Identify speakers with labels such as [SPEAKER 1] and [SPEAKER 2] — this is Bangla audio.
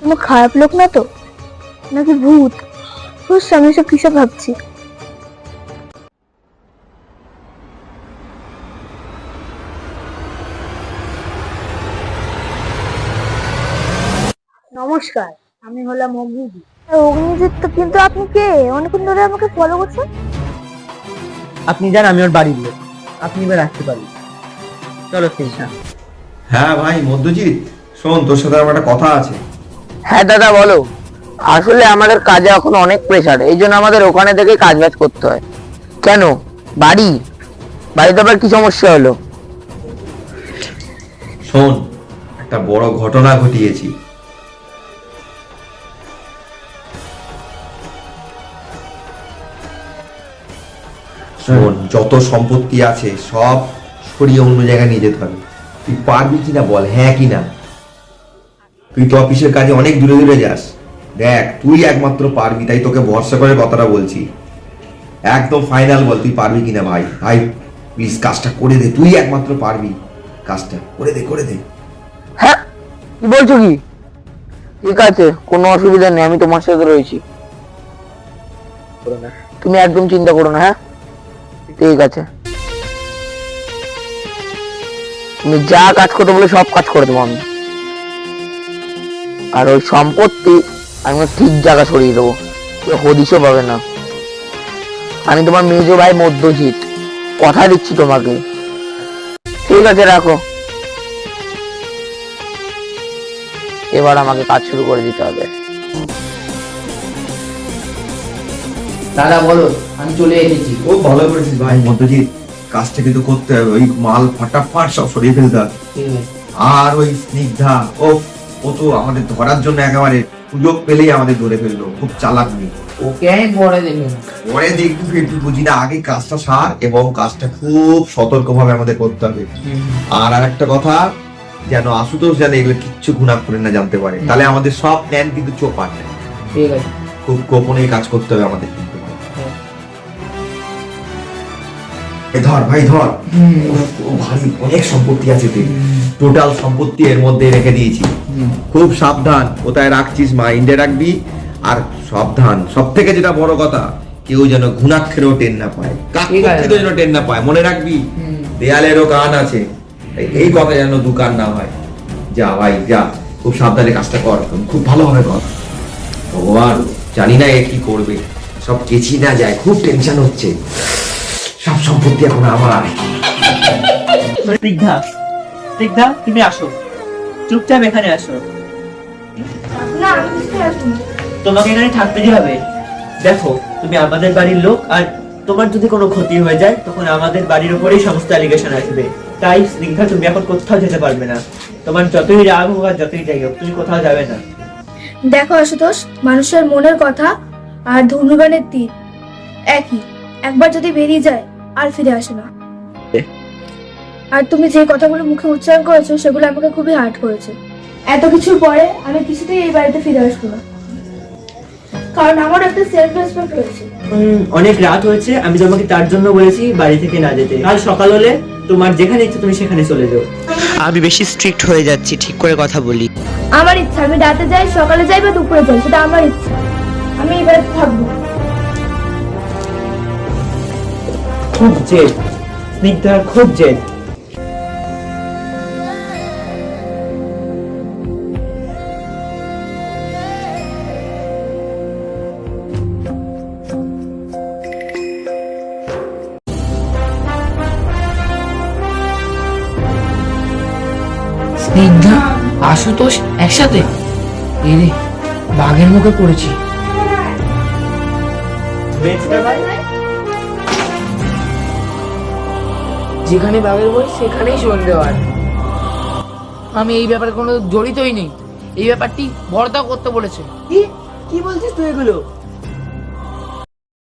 [SPEAKER 1] কোনো খারাপ লোক না তো? নাকি ভূত? বুঝছি আমি সব কিসব ভাবছি? নমস্কার আমি হলাম অগ্নিজিৎ। অগ্নিজিৎ তো কিন্তু আপনি কে? অনেকক্ষণ ধরে আমাকে ফলো করছেন?
[SPEAKER 2] আপনি যান আমি ওর বাড়ির লোক। আপনি এবার আসতে পারেন। চলো কৃষ্ণা
[SPEAKER 3] হ্যাঁ ভাই মধ্যজিৎ শোন তোর সাথে আমার একটা কথা আছে।
[SPEAKER 4] হ্যাঁ দাদা বলো। আসলে আমাদের কাজে এখন অনেক প্রেশার এই জন্য আমাদের ওখানে থেকে কাজ বাজ করতে হয়। কেন? বাড়ি? বাড়িতে আবার কি সমস্যা হলো?
[SPEAKER 3] শোন একটা বড় ঘটনা ঘটিয়েছি। শোন যত সম্পত্তি আছে সব সরিয়ে অন্য জায়গায় নিয়ে যেতে হবে। তুই পারবি কিনা বল হ্যাঁ কিনা? তুই তো অফিসের কাজে অনেক দূরে দূরে যাস। দেখ তুই একমাত্র পারবি তাই তোকে ভরসা করে কথাটা বলছি। একদম ফাইনাল বল তুই পারবি কিনা ভাই? ভাই প্লিজ কাজটা করে দে তুই একমাত্র পারবি। কাজটা করে দে করে দে।
[SPEAKER 4] হ্যাঁ কি বলছো কি? ঠিক আছে কোনো অসুবিধা নেই আমি তোমার সাথে রয়েছি। তুমি একদম চিন্তা করো না হ্যাঁ? ঠিক আছে। তুমি যা কাজ করতে বলে সব কাজ করে দেবো আমি। আর ওই সম্পত্তি আমি ঠিক জায়গা সরিয়ে দেবো। কেউ হদিশও পাবে না। আমি তোমার মেজো ভাই মধ্যজিৎ। কথা দিচ্ছি তোমাকে। ঠিক আছে, রাখো। এবার আমাকে কাজ শুরু করে দিতে হবে।
[SPEAKER 2] দাদা বলো আমি চলে এসেছি।
[SPEAKER 3] ও ভালো করেছিস ভাই। মধ্যজিৎ কাজটা কিন্তু করতে হবে। ওই মাল ফাটাফাট সব সরিয়ে ফেলতে হবে। আর ওই স্নিগ্ধা ও ও তো আমাদের ধরার জন্য একেবারে সুযোগ পেলেই আমাদের ধরে ফেলল। খুব চালাক মেয়ে।
[SPEAKER 2] ওকে আমি পরে দেখে
[SPEAKER 3] পরে দেখবি বুঝি না আগে কাজটা সার এবং কাজটা খুব সতর্কভাবে আমাদের করতে হবে। আর আর একটা কথা যেন আশুতোষ যেন এগুলো কিচ্ছু গুণা করে না জানতে পারে। তাহলে আমাদের সব প্ল্যান কিন্তু চোপাট।
[SPEAKER 2] ঠিক আছে।
[SPEAKER 3] খুব গোপনে কাজ করতে হবে আমাদের। এ ধর ভাই ধর। ভারী অনেক সম্পত্তি আছে তুই টোটাল সম্পত্তি এর মধ্যে রেখে দিয়েছি। খুব সাবধান কোথায় রাখছিস মাইন্ডে রাখবি। আর সাবধান সব থেকে যেটা বড় কথা কেউ যেন ঘুণাক্ষরেও টেন না পায়।
[SPEAKER 2] ঠিক
[SPEAKER 3] যেন টেন না পায় মনে রাখবি? দেয়ালেরও কান আছে। এই- কথা যেন দোকান না হয়। যা ভাই যা। খুব সাবধানে কাজটা কর খুব ভালোভাবে কর। ভগবান জানি না এ কি করবে। সব কেচি না যায় খুব টেনশন হচ্ছে। সব সম্পত্তি এখন আমার।
[SPEAKER 5] স্নিগ্ধা স্নিগ্ধা তুমি আসো। চুপচাপ এখানে আসো।
[SPEAKER 1] না আমি
[SPEAKER 5] তোমাকে এখানে থাকতে হবে? দেখো তুমি আমাদের বাড়ির লোক আর তোমার যদি কোনো ক্ষতি হয়ে যায় তখন আমাদের বাড়ির উপরেই সমস্ত অ্যালিগেশন আসবে। তাই স্নিগ্ধা তুমি এখন কোথাও যেতে পারবে না। তোমার যতই রাগ হোক আর যতই যাই হোক তুমি কোথাও যাবে না।
[SPEAKER 1] দেখো আশুতোষ মানুষের মনের কথা আর ধনুবানের তীর একই। একবার যদি বেরিয়ে যায় আর ফিরে আসে না। আর তুমি যে কথাগুলো মুখে উচ্চারণ করেছ সেগুলো আমাকে খুবই হার্ট করেছে। এত কিছুর পরে আমি কিছুতেই এই বাড়িতে ফিরে আসব না। কারণ আমার একটা সেলফ রেসপেক্ট রয়েছে
[SPEAKER 5] অনেক রাত হয়েছে আমি তোমাকে তার জন্য বলেছি বাড়ি থেকে না যেতে। কাল সকাল হলে তোমার যেখানে ইচ্ছে তুমি সেখানে চলে যাও।
[SPEAKER 6] আমি বেশি স্ট্রিক্ট হয়ে যাচ্ছি ঠিক করে কথা বলি।
[SPEAKER 1] আমার ইচ্ছা আমি রাতে যাই সকালে যাই বা দুপুরে যাই সেটা আমার ইচ্ছা। আমি এই বাড়িতে থাকব।
[SPEAKER 5] খুব জেদ স্নিগ্ধার খুব জেদ।
[SPEAKER 7] স্নিগ্ধা আশুতোষ একসাথে? এরে বাঘের মুখে পড়েছি। যেখানে বাঘের বই, সেখানেই সন্ধে হয়। আমি এই ব্যাপারে কোনো জড়িতই নেই। এই ব্যাপারটি বড়দা করতে বলেছে।
[SPEAKER 5] কি? বলছিস তুই এগুলো?